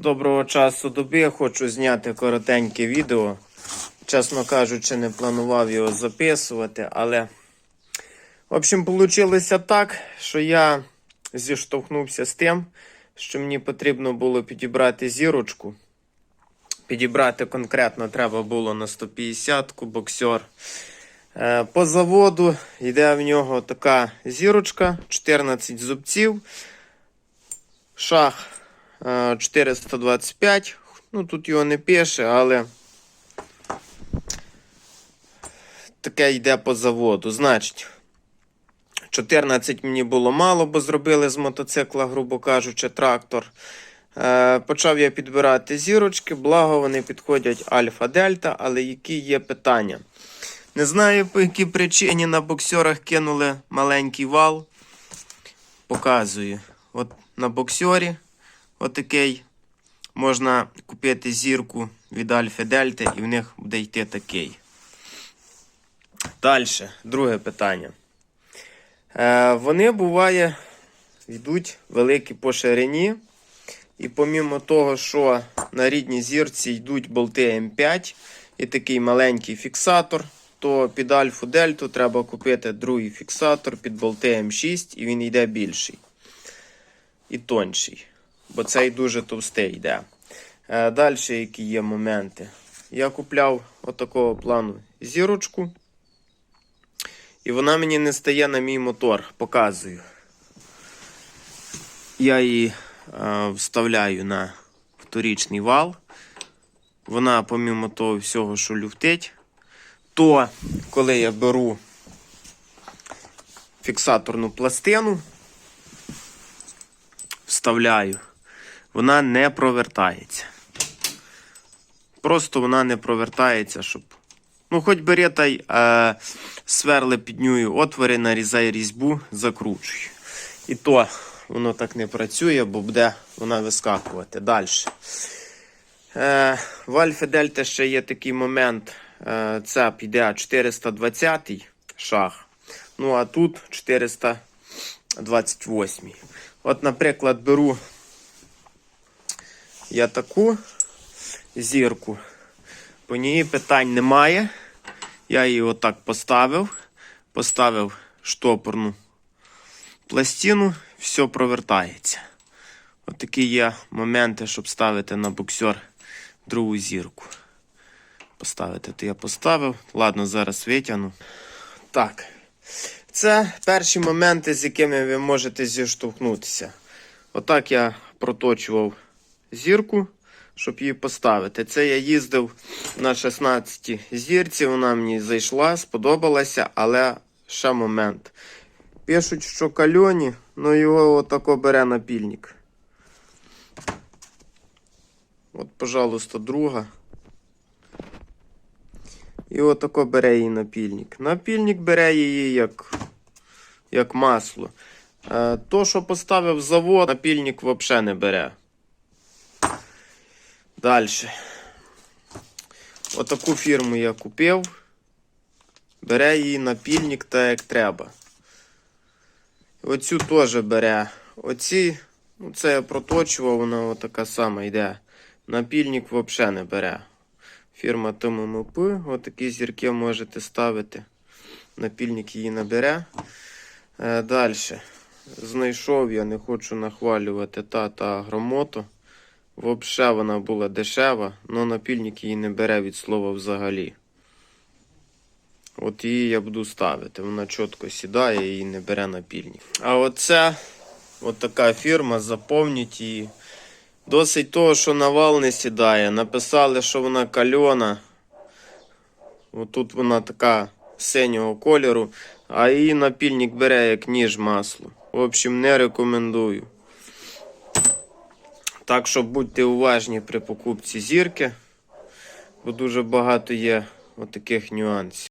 Доброго часу доби. Хочу зняти коротеньке відео. Чесно кажучи, не планував його записувати, але. В общем, вийшло так, що я зіштовхнувся з тим, що мені потрібно було підібрати зірочку. Підібрати конкретно треба було на 150-ку боксер. Е, По заводу йде в нього така зірочка, 14 зубців. Шах 425. Ну, тут його не пише, але таке йде по заводу. Значить, 14 мені було мало, бо зробили з мотоцикла, грубо кажучи, трактор. Е, Почав я підбирати зірочки, благо вони підходять альфа-дельта, але які є питання. Не знаю, по якій причині на боксерах кинули маленький вал. Показую. От на боксері отакий. Можна купити зірку від Альфа Дельти, і в них буде йти такий. Далі, друге питання. Е, вони буває йдуть великі по ширині. І помімо того, що на рідній зірці йдуть болти М5 і такий маленький фіксатор, то під альфу дельту треба купити другий фіксатор під болти М6, і він йде більший і тонший. Бо цей дуже товстий йде. Е, Далі, які є моменти. Я купляв отакого плану зірочку. І вона мені не стає на мій мотор. Показую. Я її е, вставляю на вторічний вал. Вона, помімо того всього, що люфтить, то коли я беру фіксаторну пластину, вставляю, вона не провертається. Просто вона не провертається, щоб. Ну, хоч бери та й е, сверли піднюю отвори, нарізай різьбу, закручую. І то воно так не працює, бо буде вона вискакувати. Далі. Е, в Альфа Дельта ще є такий момент. Е, це піде 420 шаг. Ну, а тут 428. От, наприклад, беру я таку зірку. По ній питань немає. Я її отак поставив. Поставив штопорну пластину, все провертається. Отакі є моменти, щоб ставити на боксер другу зірку. Поставити, то я поставив. Ладно, зараз витягну. Так. Це перші моменти, з якими ви можете зіштовхнутися. Отак я проточував зірку, щоб її поставити. Це я їздив на 16 зірці, вона мені зайшла, сподобалася, але ще момент. Пишуть, що кальоні, ну його отако бере напільник. От, пожалуйста, друга. І отако бере її напільник. Напільник бере її як, як масло. Е, то, що поставив завод, напільник взагалі не бере. Далі. Отаку фірму я купив. Бере її напільник так як треба. Оцю теж бере. Оці, ну це я проточував, вона отака сама йде. Напільник взагалі не бере. Фірма ТММП. Отакі зірки можете ставити. Напільник її набере. Е, Далі. Знайшов я, не хочу нахвалювати тата Агромото. Взагалі вона була дешева, але напільник її не бере від слова взагалі. От її я буду ставити. Вона чітко сідає і не бере напільник. А оце от така фірма, заповніть її. Досить того, що на вал не сідає. Написали, що вона кальона. Отут вона така синього кольору, а її напільник бере як ніж масло. В общем, не рекомендую. Так що будьте уважні при покупці зірки, бо дуже багато є отаких нюансів.